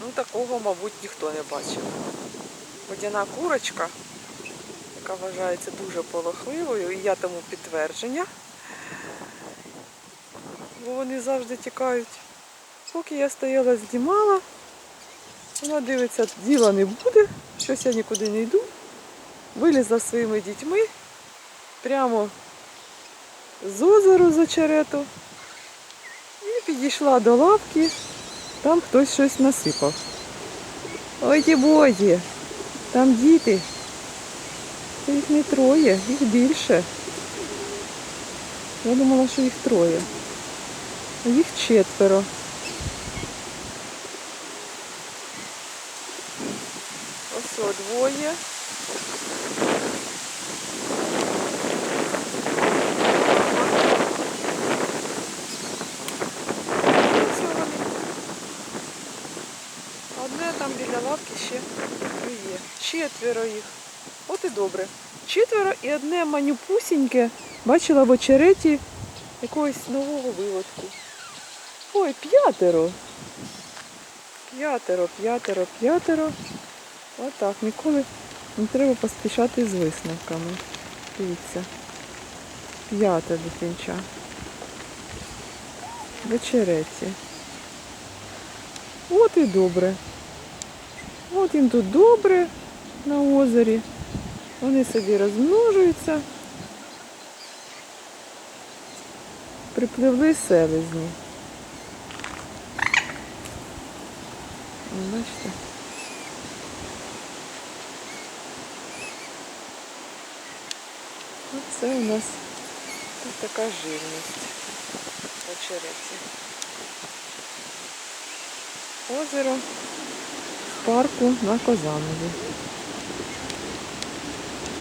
Ну такого, мабуть, ніхто не бачив. Водяна курочка, яка вважається дуже полохливою, і я тому підтвердження. Бо вони завжди тікають. Поки я стояла, знімала, вона дивиться, діла не буде, щось я нікуди не йду. Вилізла своїми дітьми прямо з озеру з очерету і підійшла до лавки, там хтось щось насипав. Ой, ті боді, там діти. Та їх не троє, їх більше. Я думала, що їх троє. Їх четверо. Ось двоє. Ось вони. Одне там біля лавки ще є. Четверо їх. От і добре. Четверо і одне манюпусіньке бачила в очереті якогось нового виводку. Ой, п'ятеро. П'ятеро, п'ятеро, п'ятеро. Отак, ніколи не треба поспішати з висновками. Дивіться. П'яте дитинча. В очереті. От і добре. От їм тут добре на озері. Вони собі розмножуються. Припливли селезні. Бачите? Оце у нас тут така живність в очереті. Озеро парку на Козанові.